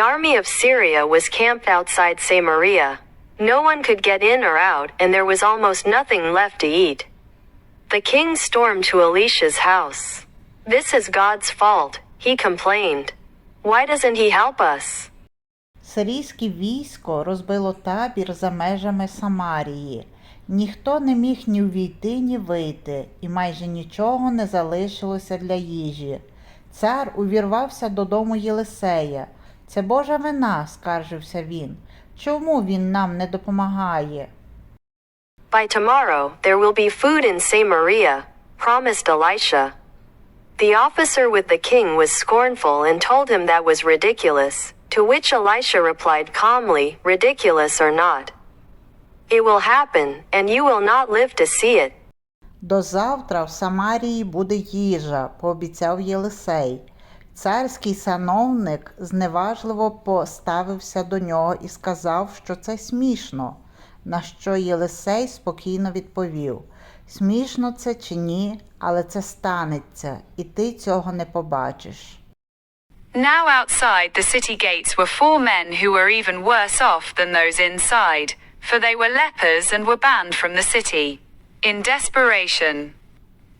army of Syria was camped outside Samaria. No one could get in or out, and there was almost nothing left to eat. The king stormed to Elisha's house. This is God's fault, he complained. Why doesn't he help us? Сирійське військо розбило табір за межами Самарії. Ніхто не міг ні увійти, ні вийти, і майже нічого не залишилося для їжі. Цар увірвався додому Єлисея. Це Божа вина, скаржився він. Чому він нам не допомагає? By tomorrow, there will be food in Samaria, promised Elisha. The officer with the king was scornful and told him that was ridiculous, to which Elisha replied calmly, Ridiculous or not. It will happen, and you will not live to see it. До завтра в Самарії буде їжа, пообіцяв Єлисей. Царський сановник зневажливо поставився до нього і сказав, що це смішно. На що Єлисей спокійно відповів: Смішно це чи ні, але це станеться, і ти цього не побачиш. Now outside the city gates were four men who were even worse off than those inside, for they were lepers and were banned from the city. In desperation,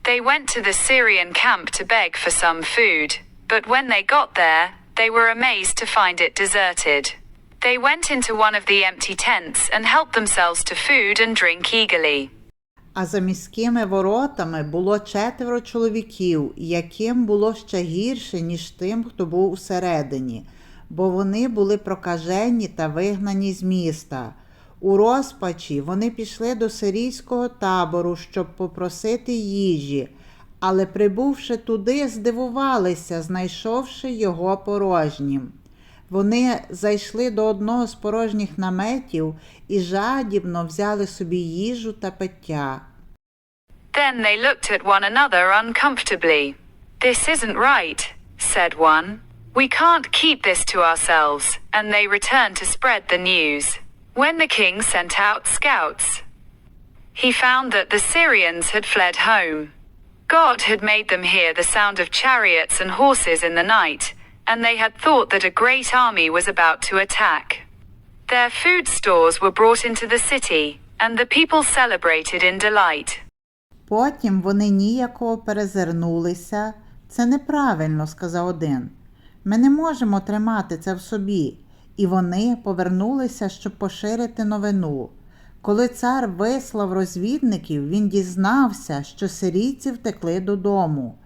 they went to the Syrian camp to beg for some food, but when they got there, they were amazed to find it deserted. They went into one of the empty tents and helped themselves to food and drink eagerly. А за міськими воротами було четверо чоловіків, яким було ще гірше, ніж тим, хто був усередині, бо вони були прокажені та вигнані з міста. У розпачі вони пішли до сирійського табору, щоб попросити їжі, але, прибувши туди, здивувалися, знайшовши його порожнім. Вони зайшли до одного з порожніх наметів і жадібно взяли собі їжу та пиття. Then they looked at one another uncomfortably. This isn't right, said one. We can't keep this to ourselves, and they returned to spread the news. When the king sent out scouts, he found that the Syrians had fled home. God had made them hear the sound of chariots and horses in the night, and they had thought that a great army was about to attack. Their food stores were brought into the city, and the people celebrated in delight. Потім вони ніяково перезирнулися. Це неправильно, сказав один. Ми не можемо тримати це в собі. І вони повернулися, щоб поширити новину. Коли цар вислав розвідників, він дізнався, що сирійці втекли додому.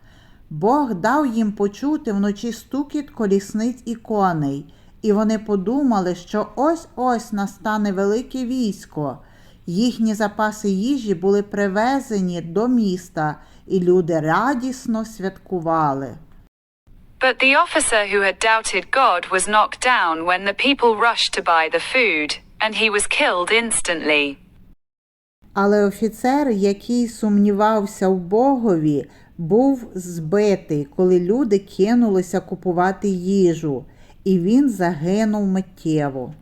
Бог дав їм почути вночі стукіт колісниць і коней, і вони подумали, що ось ось настане велике військо. Їхні запаси їжі були привезені до міста, і люди радісно святкували. But the officer who had doubted God was knocked down when the people rushed to buy the food, and he was killed instantly. Але офіцер, який сумнівався в Богові, був збитий, коли люди кинулися купувати їжу, і він загинув миттєво.